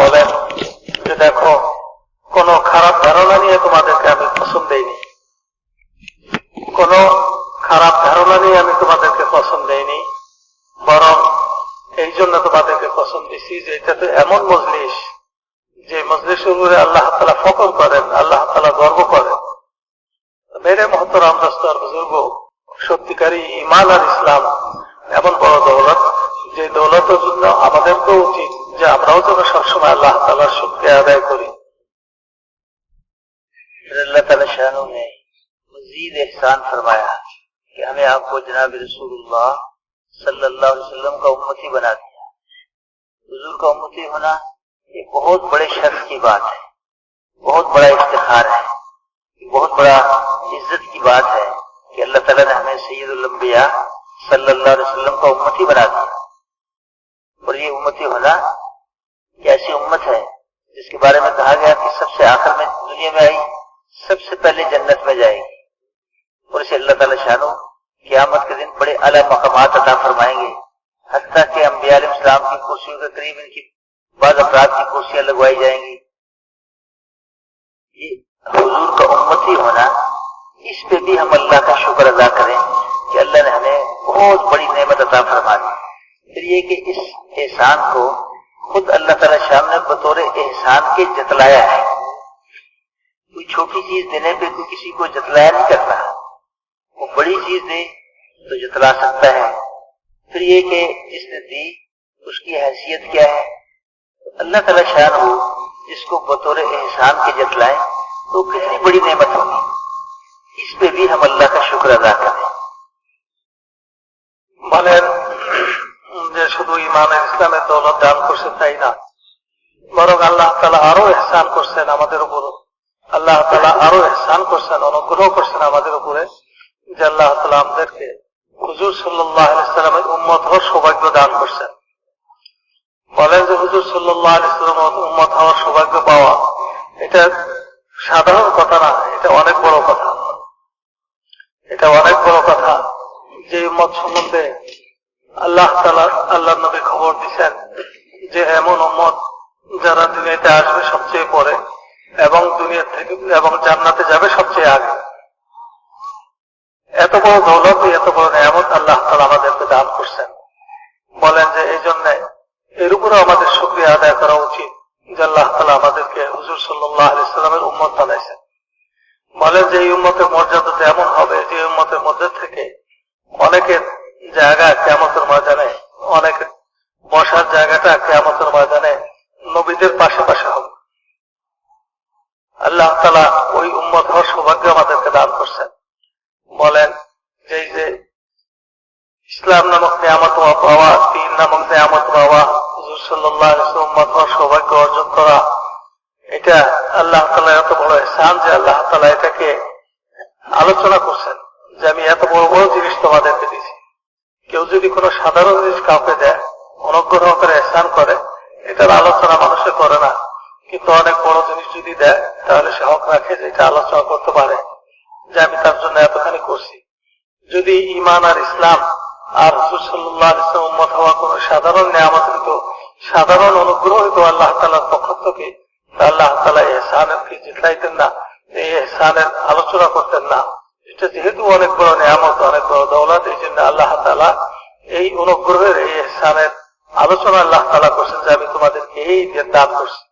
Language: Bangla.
বলেন যে দেখো, কোন খারাপ ধারণা নিয়ে তোমাদেরকে আমি পছন্দ দেইনি। কোন খারাপ ধারণা নিয়ে আমি তোমাদেরকে পছন্দ দেইনি। বরং এই জন্য তোমাদেরকে পছন্দ দিছি যে এটা তো এমন মজলিস, যে মজলিসের উপরে আল্লাহ তালা ফকর করেন, আল্লাহ তালা গর্ব করেন। মেরে মহতরাম বুজুর্গ, সত্যিকারী ইমান আর ইসলাম এমন বড় দৌলত। যে দৌলতের জন্য আমাদের তো উচিত যে আমরাও যেন সবসময় আল্লাহ তালার শক্তি আদায় করি। اللہ تعالی شانوں نے مزید احسان فرمایا کہ ہمیں آپ کو جناب رسول اللہ صلی اللہ علیہ وسلم کا امتی بنا دیا حضور کا امتی ہونا یہ بہت بڑے شخص کی بات ہے। بہت بڑا افتخار ہے। بہت بڑا عزت کی بات ہے کہ اللہ تعالیٰ نے ہمیں سید الانبیاء صلی اللہ علیہ وسلم کا امتی بنا دیا۔ اور یہ امت ہونا یہ ایسی امت ہے جس کے بارے میں کہا گیا کہ سب سے آخر میں دنیا میں آئی، سب سے پہلے جنت میں جائے گی۔ اور اسے اللہ تعالی شانو قیامت کے دن بڑے اعلیٰ مقامات عطا فرمائیں گے۔ حتیٰ کہ انبیاء علیہ السلام کی کرسیوں کے قریب ان کی بعض افراد کی کرسیاں لگوائی جائیں گی۔ یہ حضور کا امت ہی ہونا، اس پہ بھی ہم اللہ کا شکر ادا کریں کہ اللہ نے ہمیں بہت بڑی نعمت عطا فرما دی پھر یہ کہ اس انسان کو خود اللہ تعالی شام نے بطور احسان کے جتلایا ہے۔ کوئی چھوٹی چیز دینے پہ کوئی کسی کو جتلایا نہیں کرتا۔ وہ بڑی چیز دے تو جتلا سکتا ہے۔ پھر یہ کہ جس نے دی، اس کی حیثیت کیا ہے۔ اللہ تعالی شان ہو، جس کو بطور احسان کے جتلائے، تو کتنی بڑی نعمت ہوگی۔ اس پہ بھی ہم اللہ کا شکر ادا کریں۔ بھلے جیسے تو ایمان ইসলামের দৌলত দান করছে তাই না? বরং আল্লাহ তালা আরও এহসান করছেন আমাদের উপর। আল্লাহ তালা আরও এহসান করছেন, অনুগ্রহ করছেন আমাদের উপরে, যে আল্লাহ তালা আমাদেরকে হুজুর সাল্লাহ উম্মত হওয়ার সৌভাগ্য দান করছেন। বলেন যে হুজুর সাল্লাহ ইসলাম উম্মত হওয়ার সৌভাগ্য পাওয়া, এটা সাধারণ কথা না, এটা অনেক বড় কথা। এটা অনেক বড় কথা। যে উম্মত সম্বন্ধে আল্লাহ আল্লাহ নবী খবর দিচ্ছেন যে এমন উম্মত যারা দুনিয়াতে আসবে সবচেয়ে পরে এবং দুনিয়া থেকে এবং জান্নাতে যাবে সবচেয়ে আগে। এত বড় দৌলত এত বড় নিয়ামত আল্লাহ তালা আমাদেরকে দান করছেন। বলেন যে এই জন্য এর উপরে আমাদের শুক্রিয়া আদায় করা উচিত যে আল্লাহ তালা আমাদেরকে হুজুর সাল্লাহ আলাইসাল্লামের উম্মত বানাইছেন। বলেন যে এই উম্মতের মর্যাদা এমন হবে যে উম্মতের মধ্যে থেকে অনেকের জায়গা কেমতের ময়দানে, অনেক বসার জায়গাটা কেমতের ময়দানে নবীদের পাশে পাশে হবে। আল্লাহ তালা ওই উম্মত হওয়ার সৌভাগ্য আমাদেরকে দান করছেন। বলেন যে যে ইসলাম নামক নিয়ামত পাওয়া তিন নামক নিয়ামত পাওয়া, হুজুর সাল্লাহ উম্মত হওয়ার সৌভাগ্য অর্জন করা, এটা আল্লাহ তালা এত বড় এহসান যে আল্লাহ তালা এটাকে আলোচনা করছেন যে আমি এত বড় বড় জিনিস কেউ যদি কোনো সাধারণ জিনিস কাউকে দেয়, অনুগ্রহ করে এহসান করে, এটার আলোচনা মানুষে করে না। কিন্তু অনেক বড় জিনিস যদি দেয়, তাহলে সে হক রাখে যে এটা আলোচনা করতে পারে। যে আমি তার জন্য এতখানি করছি। যদি ইমান আর ইসলাম আর হুজুর সাল্লাহ ইসলাম হওয়া কোনো সাধারণ নিয়ামত হইত, সাধারণ অনুগ্রহ হইত আল্লাহ তালার পক্ষ থেকে আল্লাহ তালা এহসানের কি জিতলাইতেন না, এই এহসানের আলোচনা করতেন না। এটা যেহেতু অনেক বড় নিয়ামত, অনেক বড় দৌলত, এই জন্য আল্লাহ তালা এই অনুগ্রহের এই এহসানের আলোচনা আল্লাহ তালা করছেন যে আমি তোমাদেরকে এই দান করছি।